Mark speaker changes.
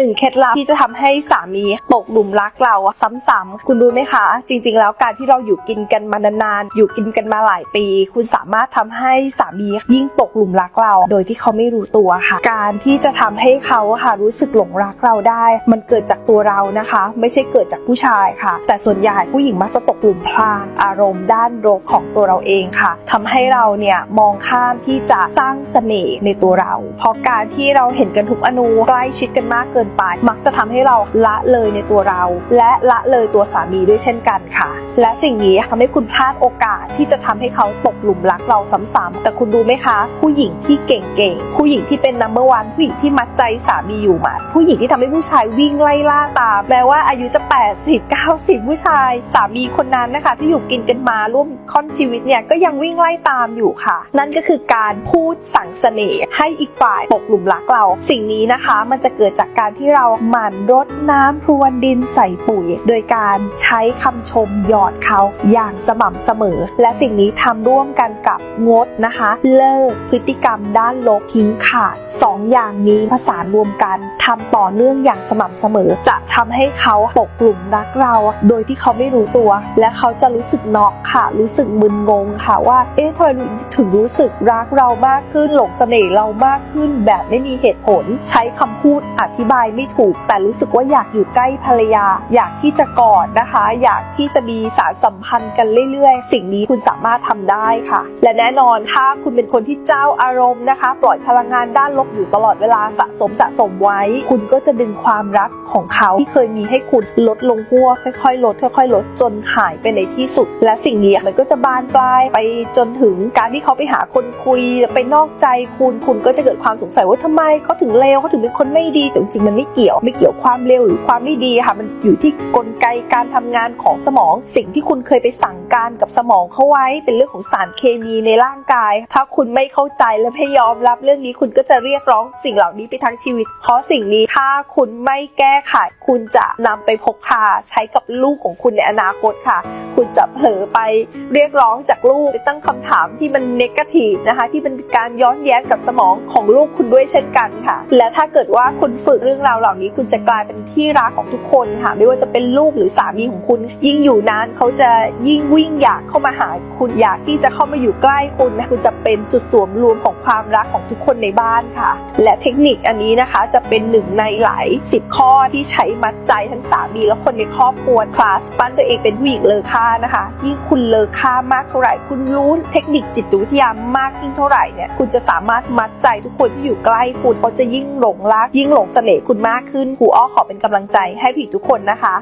Speaker 1: หนึ่งเคล็ดลับที่จะทำให้สามีตกหลุมรักเราซ้ำๆคุณรู้ไหมคะ จริง ๆ แล้วการที่เราอยู่กินกันมานานๆ อยู่กินกันมาหลายปี คุณสามารถทำให้สามียิ่งตกหลุมรักเรา โดยที่เขาไม่รู้ตัวค่ะ การที่จะทำให้เขาค่ะรู้สึกหลงรักเราได้ มันเกิดจากตัวเรานะคะ ไม่ใช่เกิดจากผู้ชายค่ะ แต่ส่วนใหญ่ผู้หญิงมักจะตกหลุมพรางอารมณ์ด้านลบของตัวเราเองค่ะทำให้เราเนี่ยมองข้ามที่จะสร้างเสน่ห์ในตัวเรา เพราะการที่เราเห็นกันทุกอนูใกล้ชิดกันมากเกินไป มักจะทำให้เราละเลยในตัวเรา และละเลยตัวสามีด้วยเช่นกันค่ะ และสิ่งนี้ทำให้คุณพลาดโอกาสที่จะทำให้เขาตกหลุมรักเราซ้ำๆแต่คุณรู้ไหมคะ ผู้หญิงที่เก่งๆผู้หญิงที่เป็น number one ผู้หญิงที่มัดใจสามีอยู่หมัดผู้หญิงที่ทำให้ผู้ชายวิ่งไล่ล่าตามแม้ว่าอายุจะ 80 90 ผู้ชาย สามีคนนั้นนะคะ ที่อยู่กินกันมาร่วมค่อนชีวิตเนี่ยก็ยังวิ่งไล่ตามอยู่ค่ะ นั่นก็คือการพูดสั่งเสน่ห์ให้อีกฝ่ายตกหลุมรักเรา สิ่งนี้นะคะ มันจะเกิดจากการที่เราหมั่นรดน้ำพรวนดินใส่ปุ๋ย โดยการใช้คำชมหยอดเขาอย่างสม่ำเสมอ และสิ่งนี้ทำร่วมกันกับงดนะคะ เลิกพฤติกรรมด้านลบทิ้งขาดสองอย่างนี้ผสานรวมกันทำต่อเนื่องอย่างสม่ำเสมอ จะทำให้เขาตกหลุมรักเรา โดยที่เขาไม่รู้ตัว และเขาจะรู้สึกน็อกค่ะ รู้สึกมึนงงค่ะว่า เอ๊ะทำไมถึงรู้สึกรักเรามากขึ้นหลงเสน่ห์เรามากขึ้นแบบไม่มีเหตุผล ใช้คำพูดอธิบายไม่ถูก แต่รู้สึกว่าอยากอยู่ใกล้ภรรยา อยากที่จะกอดนะคะ อยากที่จะมีสารสัมพันธ์กันเรื่อยๆ สิ่งนี้คุณสามารถทำได้ค่ะ และแน่นอนถ้าคุณเป็นคนที่เจ้าอารมณ์นะคะ ปล่อยพลังงานด้านลบอยู่ตลอดเวลาสะสมสะสมไว้ คุณก็จะดึงความรักของเขาที่เคยมีให้คุณลดลงหัวค่อยๆ ลด ค่อยๆ ลดจนหายไปในที่สุด และสิ่งนี้มันก็จะบานปลายไปจนถึงการที่เขาไปหาคนคุยไปนอกใจคุณคุณก็จะเกิดความสงสัยว่าทำไมเขาถึงเลวเขาถึงเป็นคนไม่ดีแต่จริงๆมันไม่เกี่ยวไม่เกี่ยวความเร็วหรือความไม่ดีค่ะ มันอยู่ที่กลไกการทำงานของสมอง สิ่งที่คุณเคยไปสั่ง การกับสมองเขาไว้ เป็นเรื่องของสารเคมีในร่างกาย ถ้าคุณไม่เข้าใจและไม่ยอมรับเรื่องนี้คุณก็จะเรียกร้องสิ่งเหล่านี้ไปทั้งชีวิต เพราะสิ่งนี้ถ้าคุณไม่แก้ไข คุณจะนำไปพกพาใช้กับลูกของคุณในอนาคตค่ะ คุณจะเผลอไปเรียกร้องจากลูกไปตั้งคำถามที่มันเนกาทีฟนะคะที่มันเป็นการย้อนแย้งกับสมองของลูกคุณด้วยเช่นกันค่ะ และถ้าเกิดว่าคุณฝึกเรื่องราวเหล่านี้ คุณจะกลายเป็นที่รักของทุกคนค่ะ ไม่ว่าจะเป็นลูกหรือสามีของคุณ ยิ่งอยู่นานเขาจะยิ่งวิิ่งอยากเข้ามาหาคุณอยากที่จะเข้ามาอยู่ใกล้คุณนะคุณจะเป็นจุดสวมรวมของความรักของทุกคนในบ้านค่ะ และเทคนิคอันนี้นะคะจะเป็นหนึ่งในหลายสิบข้อที่ใช้มัดใจทั้งสามีและคนในครอบครัวคลาสปั้นตัวเองเป็นผู้หญิงเลอค่านะคะ ยิ่งคุณเลอค่ามากเท่าไหร่ คุณรู้เทคนิคจิตวิทยามากยิ่งเท่าไหร่เนี่ยคุณจะสามารถมัดใจทุกคนที่อยู่ใกล้คุณเขาจะยิ่งหลงรักยิ่งหลงเสน่ห์คุณมากขึ้นครูอ้อขอเป็นกำลังใจให้ผู้หญิงทุกคนนะคะ